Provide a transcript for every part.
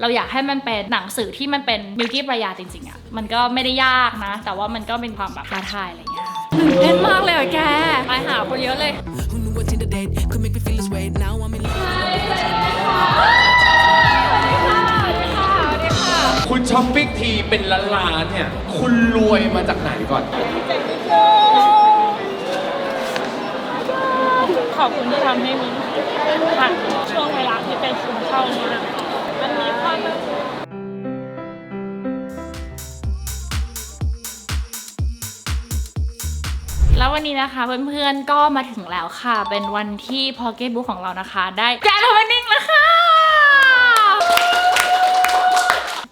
เราอยากให้มันเป็นหนังสือที่มันเป็นมิลกี้ประยาจริงๆอะมันก็ไม่ได้ยากนะ แต่ว่ามันก็เป็นความแบบท้าทายอะไรอย่างเงี้ยค่ะตื่นเต้นมากเลยอะแกไปหาคนเยอะเลย Who knew a Tinder date could make me feel this way? Now I'm in love. คุณช้อปปิ้งทีเป็นล้านล้านๆเนี่ย คุณรวยมาจากไหนก่อน ขอบคุณที่ทำให้มิ้นผ่านช่วงเวลาที่เป็นซึมเศร้ามามันมีความ แล้ววันนี้นะคะเพื่อนๆก็มาถึงแล้วค่ะ เป็นวันที่พอเก็ตบุ๊กของเรานะคะ ได้แกนโอเ n นิ่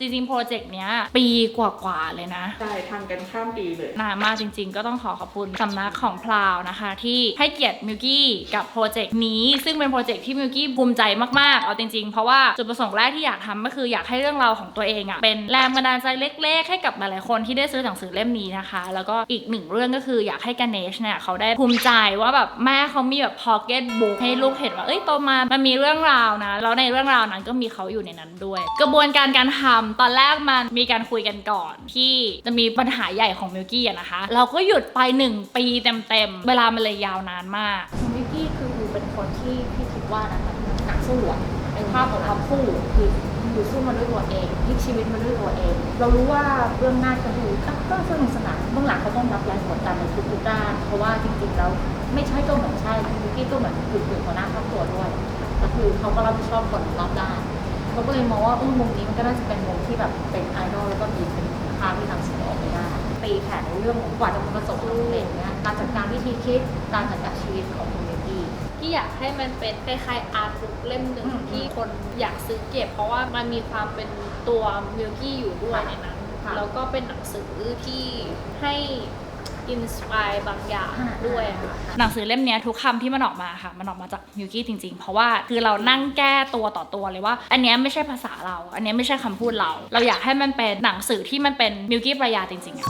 จริงๆโปรเจกต์เนี้ยปีกว่าๆเลยนะ ใช่ทำกันข้ามปีเลย นานมากจริงๆ ก็ต้องขอขอบคุณสำนักของพลาวนะคะ ที่ให้เกียรติมิวกี้กับโปรเจกต์นี้ ซึ่งเป็นโปรเจกต์ที่มิวกี้ภูมิใจมากๆ เอาจริงๆ เพราะว่าจุดประสงค์แรกที่อยากทำก็คืออยากให้เรื่องราวของตัวเองอะเป็นแรงบันดาลใจเล็กๆ ให้กับหลายๆคนที่ได้ซื้อหนังสือเล่มนี้นะคะ แล้วก็อีกหนึ่งเรื่องก็คืออยากให้กันเนชเนี่ยเขาได้ภูมิใจว่าแบบแม่เขามีแบบพ็อกเก็ตบุ๊กให้ลูกเห็นว่าเอ้ยโตมามันมีเรื่องราวนะแล้วในเรื่องราวนั้นก็มีเขาอยู่ในนั้นด้วย กระบวนการการทำตอนแรกมันมีการคุยกันก่อนที่จะมีปัญหาใหญ่ของมิลกี้นะคะ เราก็หยุดไปหนึ่งปีเต็มๆ เวลามันเลยยาวนานมากวิกกี้คือเป็นคนที่พี่คิดว่านะคะนักสู้อะในภาพของความสู้คือคือสู้มาด้วยตัวเองพลิกชีวิตมาด้วยตัวเอง เรารู้ว่าเบื้องหน้าจะดูก็ก็สนุกสนานเบื้องหลังเขาต้องรับแรงกดดันในทุกๆด้าน เพราะว่าจริงๆแล้วไม่ใช่ก็เหมือนใช่วิกกี้ก็เหมือนคือคือหัวหน้าครอบครัวด้วยก็คือเขาก็รับผิดชอบคนรอบด้าน เขาก็เลยมองว่าเออมุมนี้มันก็น่าจะเป็นมุมที่แบบเป็นไอดอลแล้วก็มีเป็นคุณค่าที่นำเสนอออกไปได้ตีแผ่ในเรื่องของกว่าจะประสบความสำเร็จเนี่ยการจัดการวิธีคิดการจัดการชีวิตของคุณวิกกี้ที่อยากให้มันเป็นคล้ายๆอาร์ตบุ๊กเล่มหนึ่งอืมที่คนอยากซื้อเก็บ เพราะว่ามันมีความเป็นตัวมิลกี้อยู่ด้วยในนั้นค่ะแล้วก็เป็นหนังสือที่ให้ อินสปายบางอย่างด้วยค่ะหนังสือเล่มนี้ทุกคำที่มันออกมาค่ะ มันออกมาจากมิวกี้จริง ๆ เพราะว่าคือเรานั่งแก้ตัวต่อตัวเลยว่า อันนี้ไม่ใช่ภาษาเรา อันนี้ไม่ใช่คำพูดเรา เราอยากให้มันเป็นหนังสือที่มันเป็นมิวกี้ประยาจริงๆอะ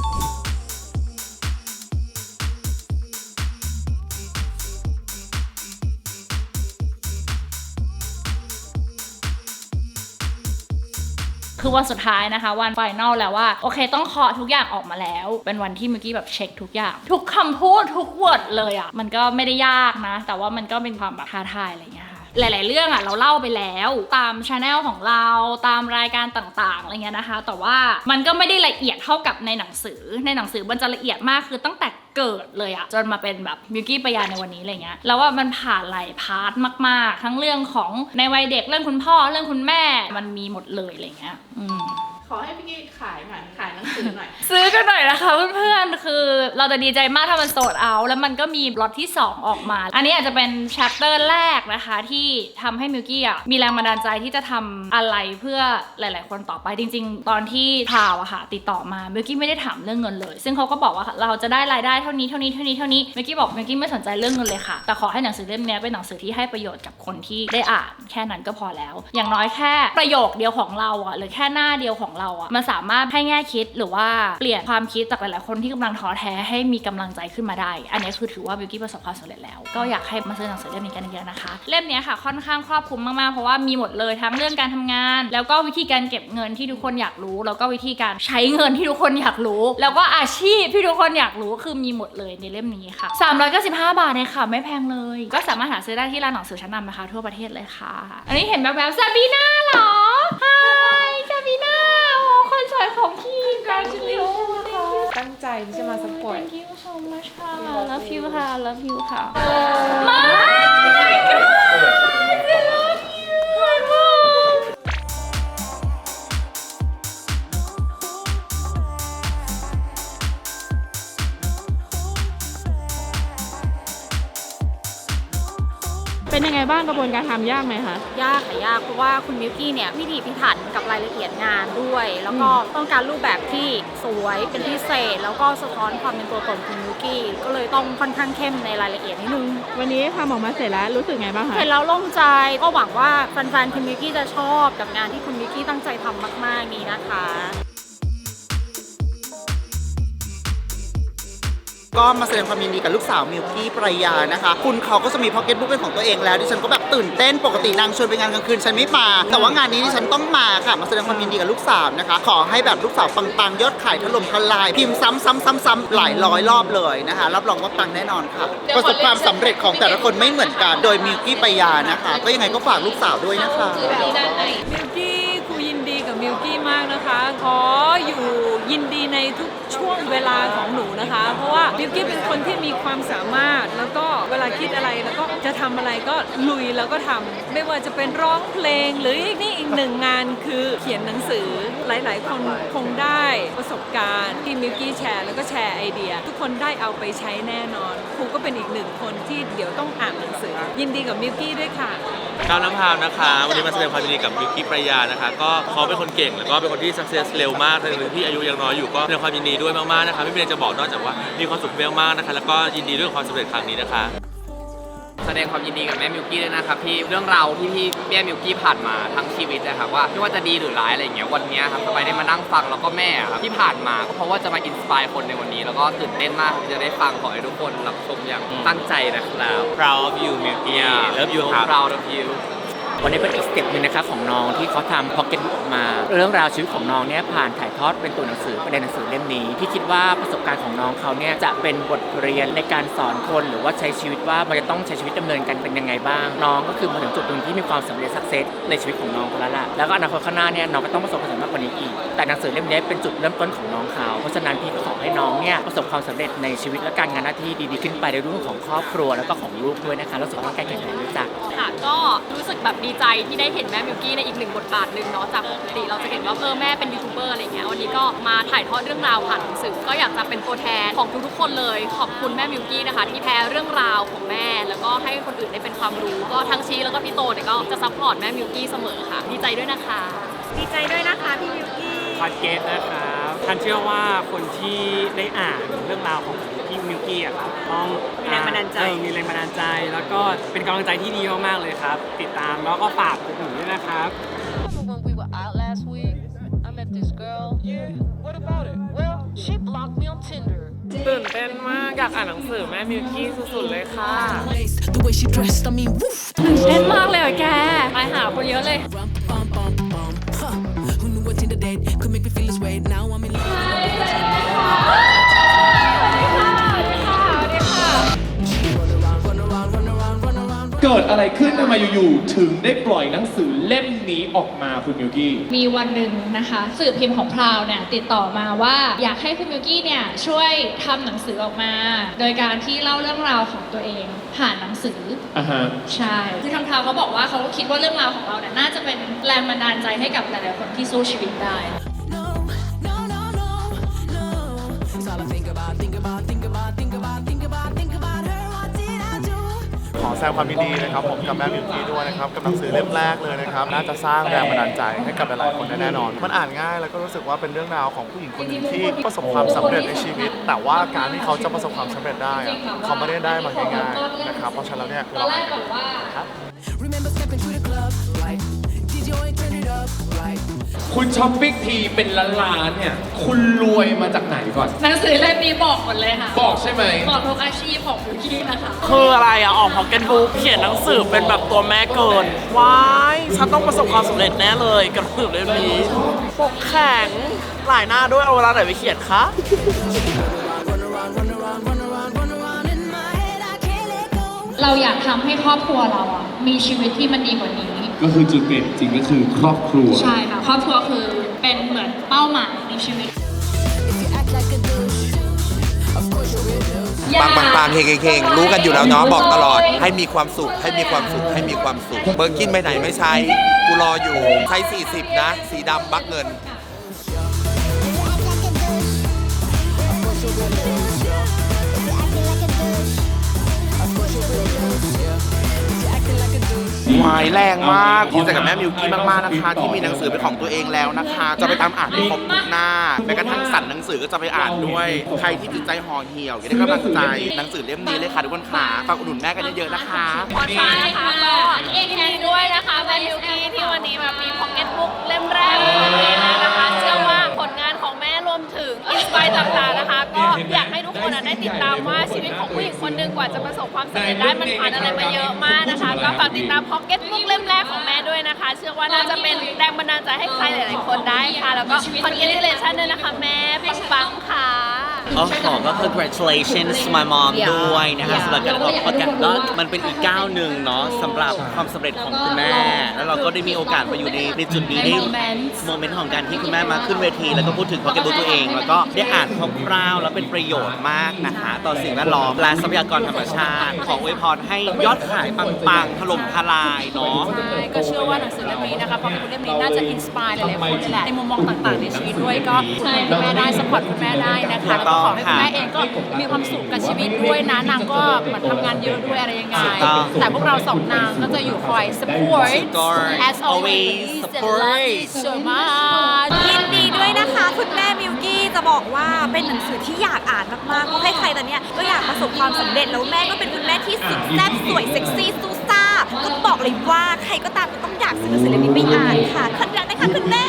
คือวันสุดท้ายนะคะ วันไฟนอลแล้วว่า โอเคต้องเคาะทุกอย่างออกมาแล้ว เป็นวันที่เมื่อกี้แบบเช็คทุกอย่าง ทุกคำพูดทุกวอร์ดเลยอะ่ะมันก็ไม่ได้ยากนะ แต่ว่ามันก็เป็นความแบบท้าทายอะไรอย่างเงี้ย หลาย ๆ เรื่องอะเราเล่าไปแล้วตามชาแนลของเราตามรายการต่าง ๆ อะไรเงี้ยนะคะ แต่ว่ามันก็ไม่ได้ละเอียดเท่ากับในหนังสือ ในหนังสือมันจะละเอียดมากคือตั้งแต่เกิดเลยอะจนมาเป็นแบบมิวกี้ปยาในวันนี้อะไรเงี้ยแล้วว่ามันผ่านหลายพาร์ทมาก ๆ ทั้งเรื่องของในวัยเด็กเรื่องคุณพ่อเรื่องคุณแม่มันมีหมดเลยอะไรเงี้ยอืม ขอให้พี่กี้ขายหน่อยขายหนังสือหน่อย ซื้อกันหน่อยนะคะเพื่อนๆ คือเราจะดีใจมากถ้ามันโสดเอาแล้วมันก็มีล็อตที่ 2 ออกมา อันนี้อาจจะเป็นแชปเตอร์แรกนะคะที่ทำให้มิวกี้อะมีแรงบันดาลใจที่จะทำอะไรเพื่อหลาย ๆ คนต่อไปจริง ๆ ตอนที่พาวอะค่ะติดต่อมามิวกี้ไม่ได้ถามเรื่องเงินเลย ซึ่งเขาก็บอกว่าเราจะได้รายได้เท่านี้เท่านี้เท่านี้เท่านี้มิวกี้บอกมิวกี้ไม่สนใจเรื่องเงินเลยค่ะ แต่ขอให้หนังสือเล่มเนี้ยเป็นหนังสือที่ให้ประโยชน์กับคนที่ได้อ่านแค่นั้นก็พอแล้ว อย่างน้อยแค่ประโยคเดียวของเราอะหรือแค่หน้าเดียวของเราอะมันสามารถให้แง่คิดหรือว่าเปลี่ยนความคิดจากหลาย ๆ คนที่กำลังท้อแท้ให้มีกำลังใจขึ้นมาได้ อันนี้คือถือว่าบิวกี้ประสบความสำเร็จแล้ว ก็อยากให้มาซื้อหนังสือเล่มนี้กันเยอะๆนะคะ เล่มเนี้ยค่ะค่อนข้างครอบคลุมมาก ๆ เพราะว่ามีหมดเลยทั้งเรื่องการทำงาน แล้วก็วิธีการเก็บเงินที่ทุกคนอยากรู้ แล้วก็วิธีการใช้เงินที่ทุกคนอยากรู้ แล้วก็อาชีพที่ทุกคนอยากรู้คือมีหมดเลยในเล่มนี้ค่ะ395 บาทเองค่ะ ไม่แพงเลย ก็สามารถหาซื้อได้ที่ร้านหนังสือชั้นนำนะคะ ทั่วประเทศเลยค่ะ อันนี้เห็นแบบแบบซาบีน่าเหรอ Hi ซาบีน่าโอ้ค นสวยของพี่ congratulations ค่ะตั้งใจที่จะมาสปอร์ต Thank you so much ค่ะ love you ค่ะ love you ค่ะ My God เป็นยังไงบ้างกระบวนการทำยากไหมคะ ยากค่ะยากเพราะว่าคุณมิวกี้เนี่ยพิถีพิถันกับรายละเอียดงานด้วย แล้วก็ต้องการรูปแบบที่สวยเป็นพิเศษ แล้วก็สะท้อนความเป็นตัวตนคุณมิวกี้ก็เลยต้องค่อนข้างเข้มในรายละเอียดนิดนึง วันนี้ทำออกมาเสร็จแล้วรู้สึกไงบ้างคะเห็นแล้วโล่งใจก็หวังว่าแฟนๆคุณมิวกี้จะชอบกับงานที่คุณมิวกี้ตั้งใจทำมาก ๆ นี้นะคะ ก็มาแสดงความยินดีกับลูกสาวมิวกี้ปรายานะคะ คุณเขาก็จะมีพ็อกเก็ตบุ๊กเป็นของตัวเองแล้วดิฉันก็แบบตื่นเต้นปกตินางชวนไปงานกลางคืนฉันไม่มา แต่ว่างานนี้ดิฉันต้องมาค่ะ มาแสดงความยินดีกับลูกสาวนะคะ ขอให้แบบลูกสาวปังๆยอดขายถล่มทลายพิมพ์ซ้ำๆๆๆหลายร้อยรอบเลยนะคะ รับรองว่าปังแน่นอนค่ะประสบความสำเร็จของแต่ละคนไม่เหมือนกัน โดยมิวกี้ปรายานะคะ ก็ยังไงก็ฝากลูกสาวด้วยนะคะมิวกี้ครูยินดีกับมิวกี้มากนะคะ ขออยู่ยินดีในทุกช่วงเวลาของหนูนะคะ เพราะว่ามิวกี้เป็นคนที่มีความสามารถ แล้วก็เวลาคิดอะไรแล้วก็จะทำอะไรก็ลุยแล้วก็ทำไม่ว่าจะเป็นร้องเพลงหรืออีกนี่อีกหนึ่งงานคือเขียนหนังสือหลาย ๆ คนคงได้ประสบการณ์ที่มิวกี้แชร์ แล้วก็แชร์ไอเดีย ทุกคนได้เอาไปใช้แน่นอนครูก็เป็นอีกหนึ่งคนที่เดี๋ยวต้องอ่านหนังสือ ยินดีกับมิวกี้ด้วยค่ะก้าวน้ำพาวนะคะ วันนี้มาแสดงความยินดีกับมิวกี้ปรายานะคะ ก็เขาเป็นคนเก่งแล้วก็เป็นคนที่ success เร็วมากในที่อายุยังน้อยอยู่ก็แสดงความยินดีด้วยมากๆนะคะ ไม่มีอะไรจะบอกนอกจากว่ามีความสุขมากๆนะคะ แล้วก็ยินดีด้วยกับความสำเร็จครั้งนี้นะคะ แสดงความยินดีกับแม่มิวกี้ด้วยนะครับที่เรื่องราวที่พี่แม่มิวกี้ผ่านมาทั้งชีวิตนะครับว่าไม่ว่าจะดีหรือร้ายอะไรอย่างเงี้ยวันเนี้ยครับสบายได้มานั่งฟังแล้วก็แม่ครับที่ผ่านมาก็เพราะว่าจะมาอินสปายคนในวันนี้ แล้วก็ตื่นเต้นมากที่จะได้ฟังขอให้ทุกคนรับชมอย่างตั้งใจนะครับ proud of you มิวกี้ love you ครับ proud of you วันนี้เป็นอีกสเต็ปหนึ่งนะครับของน้องที่เขาทำพ็อกเก็ตบุ๊กออกมา เรื่องราวชีวิตของน้องเนี่ยผ่านถ่ายทอดเป็นตัวหนังสือประเป็นหนังสือเล่มนี้พี่คิดว่าประสบการณ์ของน้องเขาเนี่ยจะเป็นบทเรียนในการสอนคนหรือว่าใช้ชีวิตว่ามันจะต้องใช้ชีวิตดำเนินกันเป็นยังไงบ้าง น้องก็คือมาถึงจุดหนึ่งที่มีความสำเร็จสักเซสในชีวิตของน้องเขาแล้วล่ะแล้วก็อนาคตข้างหน้าเนี่ยน้องก็ต้องประสบความสำเร็จมากกว่านี้อีก แต่หนังสือเล่มนี้เป็นจุดเริ่มต้นของน้องเขาเพราะฉะนั้นพี่ก็ขอให้น้องเนี่ยประสบความสำเร็จในชีวิตและการงานหน้าที่ดีๆขึ้นไปในเรื่องของครอบครัวแล้วก็ของลูกด้วยนะคะแล้วสุขภาพแข็งแรงด้วยจ้ะค่ะก็รู้สึกแบบดีใจที่ได้เห็นแม่มิวกี้ในอีกหนึ่งบทบาทหนึ่งเนาะจากปกติเราจะเห็นว่าเออแม่เป็นยูทูบเบอร์อะไรเงี้ยวันนี้ก็มาถ่ายทอดเรื่องราวผ่านหนังสือก็อยากจะเป็นตัวแทนของทุกๆคนเลย ขอบคุณแม่มิวกี้นะคะ ที่แพ้เรื่องราวของแม่ แล้วก็ให้คนอื่นได้เป็นความรู้ ก็ทั้งชี้แล้วก็พี่โตเนี่ยก็จะซัพพอร์ตแม่มิวกี้เสมอค่ะดีใจด้วยนะคะดีใจด้วยนะคะพี่มิวกี้พอดเกสนะครับท่านเชื่อว่าคนที่ได้อ่านเรื่องราวของพี่ มิวกี้อะครับต้องมีแรงบันดาลใจ เออมีแรงบันดาลใจ แล้วก็เป็นกำลังใจที่ดีมากๆเลยครับ ติดตามแล้วก็ฝากอุดหนุนด้วยนะครับ When we were out last week, I met this girl. Yeah, what about it? Well, she blocked me on Tinder. ตื่นเต้นมากอยากอ่านหนังสือแม่มิวกี้สุดๆเลยค่ะ The way she dressed, I mean, woof. ตื่นเต้นมากเลยอะแก ไปหาคนเยอะเลย Bum, bum, bum, huh. Who knew what Tinder date could make me feel this way? Now I'm in love. อะไรขึ้นทำไมอยู่ๆถึงได้ปล่อยหนังสือเล่มนี้ออกมาคุณมิวกี้ มีวันหนึ่งนะคะ สื่อพิมพ์ของพราวเนี่ยติดต่อมาว่าอยากให้คุณมิวกี้เนี่ยช่วยทำหนังสือออกมา โดยการที่เล่าเรื่องราวของตัวเอง ผ่านหนังสือ อ่าฮะ ใช่คือทางพราวเขาบอกว่าเขาคิดว่าเรื่องราวของเราเนี่ยน่าจะเป็นแรงบันดาลใจให้กับหลายๆคนที่สู้ชีวิตได้ No, no, no, no, no. It's all I think about, think about, think about, think แสดงความยินดีนะครับผมกับแม่มิวกี้ด้วยนะครับกับหนังสือเล่มแรกเลยนะครับน่าจะสร้างแรงบันดาลใจให้กับหลายๆคนแน่นอน มันอ่านง่ายแล้วก็รู้สึกว่าเป็นเรื่องราวของผู้หญิงคนหนึ่งที่ประสบความสำเร็จในชีวิต แต่ว่าการที่เขาจะประสบความสำเร็จได้เขาไม่ได้ได้มาง่ายๆนะครับเพราะฉะนั้นแล้วเนี่ยเราอ่านกันดูครับ คุณช้อปปิ้งทีเป็นล้านๆเนี่ย คุณรวยมาจากไหนก่อน หนังสือเล่มนี้บอกหมดเลยค่ะบอกใช่ไหม บอกทุกอาชีพของมิวกี้นะคะคืออะไรอะออกพ็อกเก็ตบุ๊กเขียนหนังสือเป็นแบบตัวแม่เกินว้ายฉันต้องประสบความสำเร็จแน่เลยกับหนังสือเล่มนี้ปกแข็งหลายหน้าด้วยเอาเวลาไหนไปเขียนคะ เราอยากทำให้ครอบครัวเราอะมีชีวิตที่มันดีกว่านี้ ก็คือจุดเปลี่ยนจริงก็คือครอบครัว ใช่ค่ะครอบครัวคือเป็นเหมือนเป้าหมายในชีวิต ปังปังปังเฮงเฮงเฮงรู้กันอยู่แล้วเนาะบอกตลอด ให้มีความสุข ให้มีความสุข ให้มีความสุข เบอร์กินไปไหนไม่ใช้ กูรออยู่ ใช้ 40 นะ สีดำบักเงิน วายแรงมากดีใจกับแม่มิวกี้มากๆนะคะ ที่มีหนังสือเป็นของตัวเองแล้วนะคะ จะไปตามอ่านให้ครบทุกหน้าแม้กระทั่งสั่นหนังสือก็จะไปอ่านด้วย ใครที่จิตใจห่อเหี่ยวอยากได้กำลังใจหนังสือเล่มนี้เลยค่ะทุกคนค่ะฝากอุดหนุนแม่กันเยอะๆนะคะขอท้ายนะคะก็เองแทนด้วยนะคะแม่มิวกี้ที่วันนี้แบบมีพ็อกเก็ตบุ๊กเล่มแรกในวันนี้นะคะเชื่อว่าผลงานของแม่รวมถึง อินสปายต่างๆนะคะ ก็อยากให้ทุกคนอะได้ติดตามว่าชีวิตของผู้หญิงคนหนึ่งกว่าจะประสบความสำเร็จได้มันผ่านอะไรมาเยอะมากนะคะ ก็ฝากติดตามพ็อกเก็ตบุ๊กเล่มแรกของแม่ด้วยนะคะ เชื่อว่าน่าจะเป็นแรงบันดาลใจให้ใครหลายๆคนได้ค่ะ แล้วก็คอนเกรเลชันด้วยนะคะแม่ปังๆค่ะ โอ้โหก็ congratulations to my mom ด้วยนะคะสำหรับการออกประกาศก็มันเป็นอีกก้าวหนึ่งเนาะสำหรับความสำเร็จของคุณแม่ แล้วเราก็ได้มีโอกาสมาอยู่ในในจุดนี้ได้โมเมนต์ของการที่คุณแม่มาขึ้นเวที แล้วก็พูดถึงพ็อกเก็ตบุ๊กตัวเอง แล้วก็ได้อ่านคร่าวๆแล้วเป็นประโยชน์มากนะคะต่อสิ่งแวดล้อมและทรัพยากรธรรมชาติ ขออวยพรให้ยอดขายปังๆถล่มทลายเนาะใช่ก็เชื่อว่าหนังสือเล่มนี้นะคะเพราะเล่มนี้น่าจะอินสปายหลายๆคนนี่แหละในมุมมองต่างๆในชีวิตด้วยก็ช่วยคุณแม่ได้สปอร์ตคุณแม่ได้นะคะแล้วก็ขอให้คุณแม่เองก็มีความสุขกับชีวิตด้วยนะนางก็เหมือนทำงานเยอะด้วยอะไรยังไง ถูกต้องแต่พวกเราสองนางก็จะอยู่คอย support Support as always always and love you so much ยินดีด้วยนะคะ คุณแม่มิวกี้จะบอกว่าเป็นหนังสือที่อยากอ่านมากๆเพราะใครๆตอนเนี้ยก็อยากประสบความสำเร็จแล้วแม่ก็เป็นคุณแม่ที่สุดแซ่บสวยเซ็กซี่ซู ซ่าก็บอกเลยว่าใครก็ตามก็ต้องอยากซื้อหนังสือเล่มนี้ไปอ่านค่ะขอบคุณนะคะคุณแม่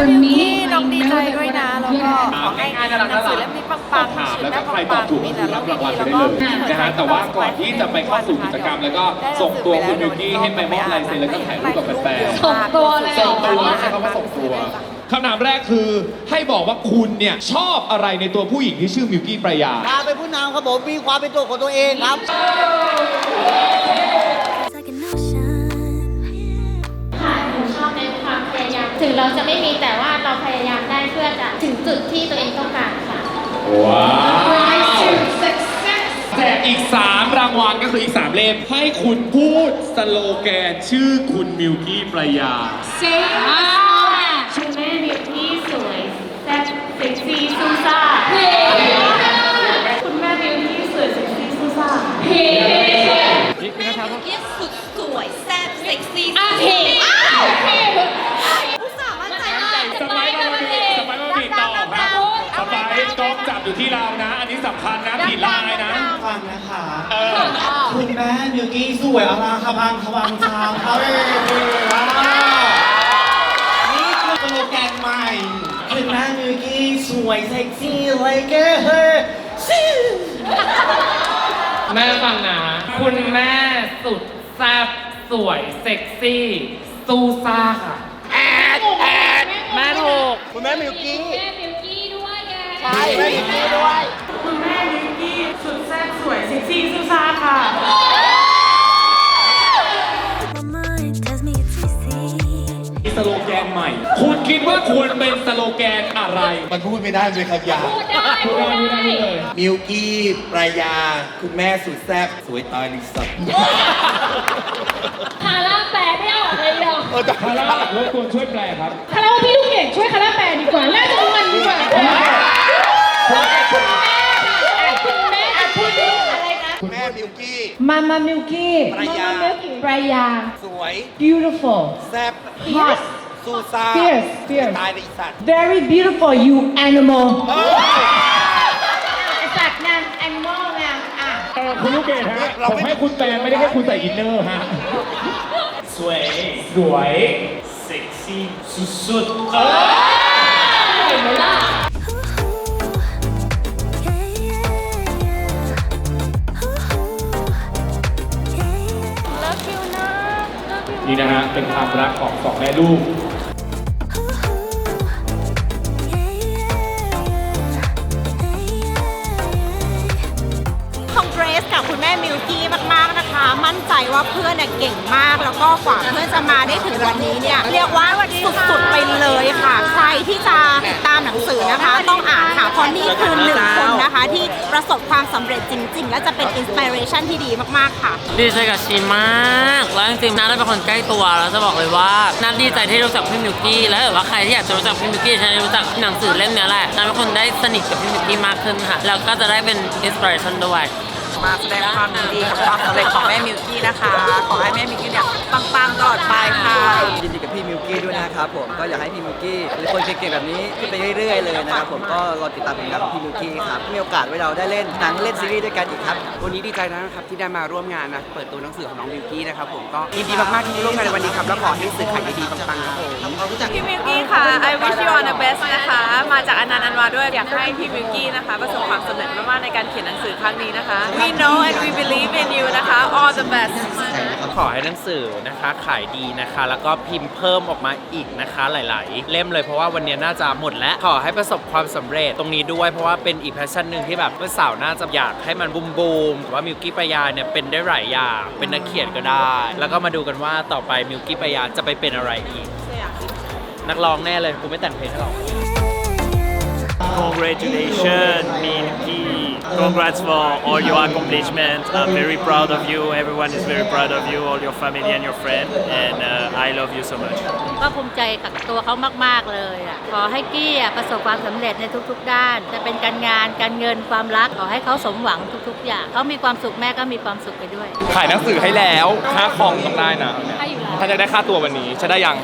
วันนี้น้องดีใจด้วยนะ แล้วก็ขอให้หนังสือเล่มนี้ปังๆถามชีวิแล้วตก็แม่ใครตปัอบงถูกๆมีแต่รัเรื่บองรางวัลดีไปๆแล้วได้ก็เลยนะฮะแต่ว่าก่อนที่จะไปเข้าสู่กิจกรรม แล้วก็ส่งตัวคุณมิวกี้ให้ไปมอบลายเซ็นแล้วก็ถ่ายรูปกับแฟนๆส่งตัวเลยเหรอส่งตัวใช้คำว่าส่งตัวคำถามแรกคือให้บอกว่าคุณเนี่ยชอบอะไรในตัวผู้หญิงที่ชื่อมิวกี้ประยามาเป็นผู้นำครับผมมีความเป็นตัวของตัวเองครับ ถึงเราจะไม่มีแต่ว่าเราพยายามได้เพื่อจะถึงจุดที่ตัวเองต้องการค่ะ ว้าว Rise to success แจกอีก 3 รางวัลก็คืออีก 3 เล่มให้คุณพูดสโลแกนชื่อคุณมิวกี้ประยา Say คุณแม่บิวตี้สวยแซ่บเซ็กซี่ซูซ่าคุณแม่บิวตี้สวยเซ็กซี่ซูซ่าเพแม่มิวกี้สุดสวยแซ่บเซ็กซี่ อะเพผู้ บอยู่ที่เรานะ อันนี้สำคัญนะผิดลายนะ ฟังนะคะ เออ คุณแม่มิวกี้สวยอลาคาพังควังชางเขาเองนี่คือสโลแกนใหม่ คุณแม่มิวกี้สวยเซ็กซี่เลยแกเฮ้ซิ่แม่ฟังนะ คุณแม่สุดแซ่บสวยเซ็กซี่ซูซ่าค่ะ แอดแอดแม่ถูก คุณแม่มิวกี้ แม่ บิวกี้ด้วยแกใช่แม่มิวกี้ด้วย คุณแม่มิวกี้สุดแซ่บสวยเซ็กซี่ซูซ่าค่ะมีสโลแกนใหม่ คุณคิดว่าควรเป็นสโลแกนอะไร มันพูดไม่ได้เลยครับยาพูดได้พูดได้พูดได้มิวกี้ปรายา คุณแม่สุดแซ่บสวยตายลิสัตคาร่าแปลไม่ออกเลยเดียวคาร่ารบกวนช่วยแปลครับ คาร่าว่าพี่ลูกเกดช่วยคาร่าแปลดีกว่าน่าจะมันดีกว่าคุณแม่คุณแม่อะพูดดิอะไรนะ คุณแม่ มิวกี้ Mama Milky ปรายา ปรายา สวย beautiful แซ่บ hot ซูซ่า fierce fierce ตายลิสัต very beautiful you animal ไอสัตว์นะ animal ไงอะคุณลูกเกดฮะผมให้คุณแปลไม่ได้ให้คุณใส่อินเนอร์ฮะ สวย สวย เซ็กซี่ สุดๆเออ เห็นไหมล่ะ นี่นะฮะเป็นความรักของสองแม่ลูก ว่าเพื่อนเนี่ยเก่งมาก แล้วก็กว่าเพื่อนจะมาได้ถึงวันนี้เนี่ยเรียกว่าสุดๆไปเลยค่ะ ใครที่จะติดตามหนังสือนะคะ ต้องอ่านค่ะเพราะนี่คือหนึ่งคนนะคะ ที่ประสบความสำเร็จจริง ๆ และจะเป็นอินสปิเรชันที่ดีมากๆค่ะ ดีใจกับชีมากแล้วจริงๆนัทเป็นคนใกล้ตัวแล้วจะบอกเลยว่านัทดีใจที่รู้จักพี่มิวกี้แล้วถ้าเกิดว่าใครที่อยากจะรู้จักพี่มิวกี้ฉันรู้จักหนังสือเล่มนี้แหละนัทเป็นคนได้สนิทกับพี่มิวกี้มากขึ้นค่ะแล้วก็จะได้เป็นอินสปิเรชันด้วย มาแสดงความยินดีกับความสำเร็จของแม่มิวกี้นะคะ ขอให้แม่มิวกี้เนี่ยปังๆตลอดไปค่ะยินดีกับพี่มิว กี้ด้วยนะครับผมก็อยากให้พี่มิวกี้เป็นคนเก่งๆแบบนี้ขึ้นไปเรื่อยๆเลยนะครับผมก็รอติดตามผลงานของพี่มิวกี้ครับมีโอกาสไว้เราได้เล่นหนังเล่นซีรีส์ด้วยกันอีกครับวันนี้ดีใจนะครับที่ได้มาร่วมงานนะเปิดตัวหนังสือของน้องมิวกี้นะครับผมก็ยินดีมากๆที่ได้ร่วมงานในวันนี้ครับแล้วขอให้สื่อขายดีๆปังๆครับผมพี่มิวกี้ค่ะ I wish you all the best สนะคะ มาจากอนันต์อันวาด้วยอยากให้พี่มิวกี้นะคะประสบความสำเร็จมากๆในการเขียนหนังสือครั้งนี้นะคะ We know and we believe in you นะคะ all the best ขอให้หนังสือนะคะขายดีนะคะ แล้วก็พิมพ์เพิ่มออกมาอีกนะคะ หลาย ๆ เล่มเลยเพราะว่าวันนี้น่าจะหมดแล้วขอให้ประสบความสำเร็จตรงนี้ด้วย เพราะว่าเป็นอีกแพชชั่นหนึ่งที่แบบเมื่อสาวน่าจะอยากให้มันบูมบูมแต่ว่ามิวกี้ปายาเนี่ยเป็นได้หลายอย่างเป็นนักเขียนก็ได้ แล้วก็มาดูกันว่าต่อไปมิวกี้ปายาจะไปเป็นอะไรอีก นักร้องแน่เลยกูไม่แต่งเพลงให้หรอก Congratulations, Milky. Congrats for all your accomplishments. I'm very proud of you. Everyone is very proud of you, all your family and your friends. And uh, I love you so much. ก็ภูมิใจกับตัวเขามาก ๆ เลยอะขอให้กี้อะประสบความสำเร็จในทุก ๆ ด้าน จะเป็นการงาน การเงิน ความรัก ขอให้เขาสมหวังทุก ๆ อย่าง เขามีความสุขแม่ก็มีความสุขไปด้วย ขายหนังสือให้แล้วค่าคอมต้องได้นะให้อยู่แล้วถ้าจะได้ค่าตัววันนี้ จะได้ยัง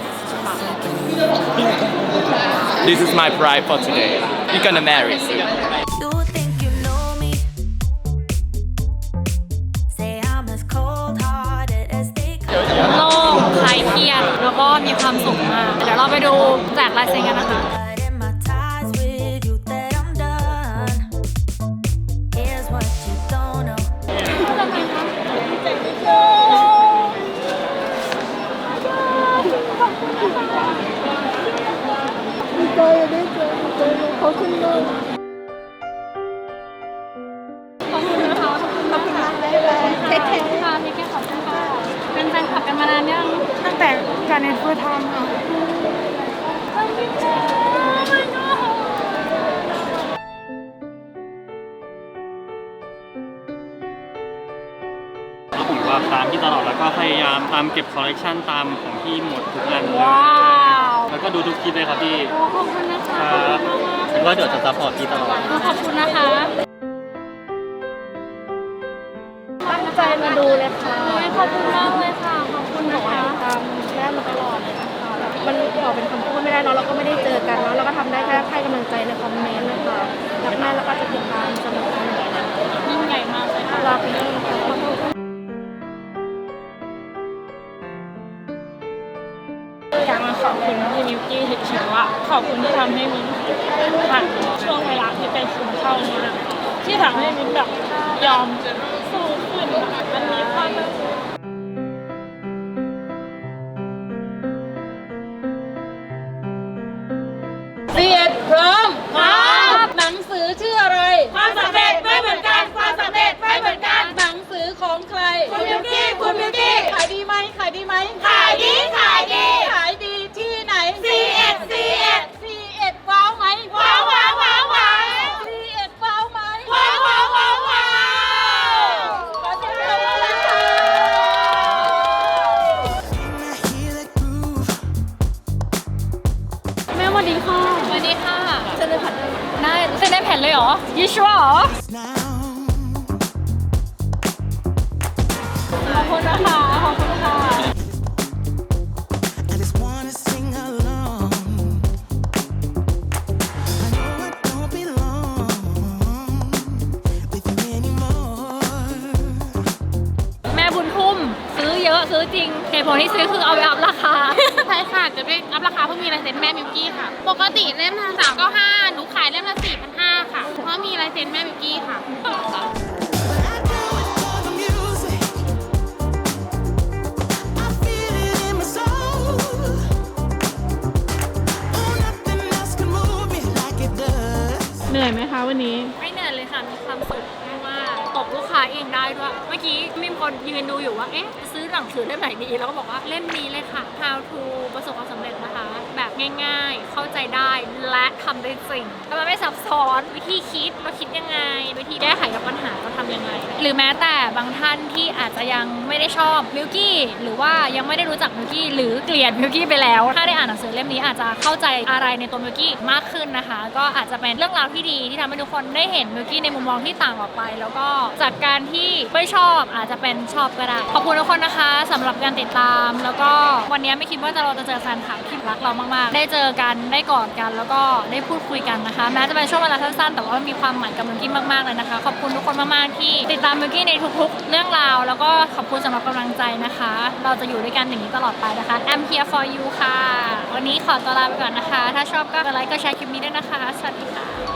This is my bride for today. You're gonna marry soon. You think you know me? Say I'm as cold-hearted as they โล่งคลายเครียดแล้วก็มีความสุขมาก เดี๋ยวเราไปดูแจกลายเซ็นกันนะคะ ขอบคุณมากขอบคุณนะคะขอบคุณมากค่ะเทคแคร์ค่ะพี่แค่ขอบคุณค่ะเป็นแฟนคลับกันมานานยังตั้งแต่การเน็ตเฟิร์ทำค่ะผมว่าตามที่ตลอดแล้วก็พยายามตามเก็บคอลเลกชันตามของพี่หมดทุกอันเลย ว้าว แล้วก็ดูทุกคลิปเลยครับพี่ โอ้ขอบคุณนะคะครับแล้วก็ เดี๋ยวจะซัพพอร์ตพี่ตลอด ขอบคุณนะคะตั้งใจมาดูเลยค่ะขอบคุณมากเลยค่ะ ขอบคุณนะคะตามแม่มาตลอดเลยนะคะมันบอกเป็นคำพูดไม่ได้เนาะเราก็ไม่ได้เจอกันเนาะเราก็ทำได้แค่ให้กำลังใจในคอมเมนต์นะคะรักแม่แล้วก็จะติดตามเสมอเหมือนกันนะยิ่งใหญ่มากเลยค่ะรักแม่ ขอบคุณพี่มิวกี้เฉยๆว่าขอบคุณที่ทำให้มิ้นผ่านช่วงเวลาที่เป็นซึมเศร้านี้นะที่ทำให้มิ้นแบบยอมสู้ขึ้นมันมีความเสียดพร้อมครับหนังสือชื่ออะไร ความสำเร็จไม่เหมือนกัน ความสำเร็จไม่เหมือนกัน หนังสือของใคร คุณมิวกี้ คุณมิวกี้ ขายดีไหมขายดีไหมขายดี ขายดี นได้แผ่นเลยเหรอยี่ชัวเหรอ ขอบคุณนะคะ ขอบคุณค่ะ จริงเหตุผลที่ซื้อคือเอาไปอัพราคา ใช่ค่ะจะไปอัพราคาเพิ่งมีลายเซ็นแม่มิวกี้ค่ะ ปกติเล่มละสามเก้าห้าหนูขายเล่มละสี่พันห้าค่ะ เพราะมีลายเซ็นแม่มิวกี้ค่ะ Feel it in my soul. Oh, nothing else can move me like it does. เหนื่อยไหมคะวันนี้ ไม่เหนื่อยเลยค่ะ มีความสุขมากๆตบลูกค้าเองได้ด้วย เมื่อกี้มีคนยืนดูอยู่ว่า เอ๊ะซื้อ หนังสือเล่มไหนดีแล้วก็บอกว่าเล่มนี้เลยค่ะ How to ประสบความสำเร็จนะคะ แบบง่ายๆ เข้าใจได้และทำได้จริงแต่มันไม่ซับซ้อนวิธีคิดเราคิดยังไง วิธีแก้ไขกับปัญหาเราทำยังไง หรือแม้แต่บางท่านที่อาจจะยังไม่ได้ชอบมิลกี้หรือว่ายังไม่ได้รู้จักมิลกี้หรือเกลียดมิลกี้ไปแล้ว ถ้าได้อ่านหนังสือเล่มนี้อาจจะเข้าใจอะไรในตัวมิลกี้มากขึ้นนะคะ ก็อาจจะเป็นเรื่องราวที่ดีที่ทำให้ทุกคนได้เห็นมิลกี้ในมุมมองที่ต่างออกไป แล้วก็จากการที่ไม่ชอบอาจจะเป็นชอบก็ได้ขอบคุณทุกคนนะคะนะคะสำหรับการติดตาม แล้วก็วันนี้ไม่คิดว่าจะเราจะเจอแฟนคลับที่รักเรามากๆ ได้เจอกันได้กอดกัน แล้วก็ได้พูดคุยกันนะคะแม้จะเป็นช่วงเวลาสั้นๆแต่ว่ามีความหมายกับมิวกี้มากๆเลยนะคะ ขอบคุณทุกคนมากๆที่ติดตามมิวกี้ในทุกๆ เรื่องราว แล้วก็ขอบคุณสำหรับกำลังใจนะคะ เราจะอยู่ด้วยกันอย่างนี้ตลอดไปนะคะ I'm here for you ค่ะ วันนี้ขอตัวลาไปก่อนนะคะ ถ้าชอบก็กดไลค์ก็แชร์คลิปนี้ด้วยนะคะสวัสดีค่ะ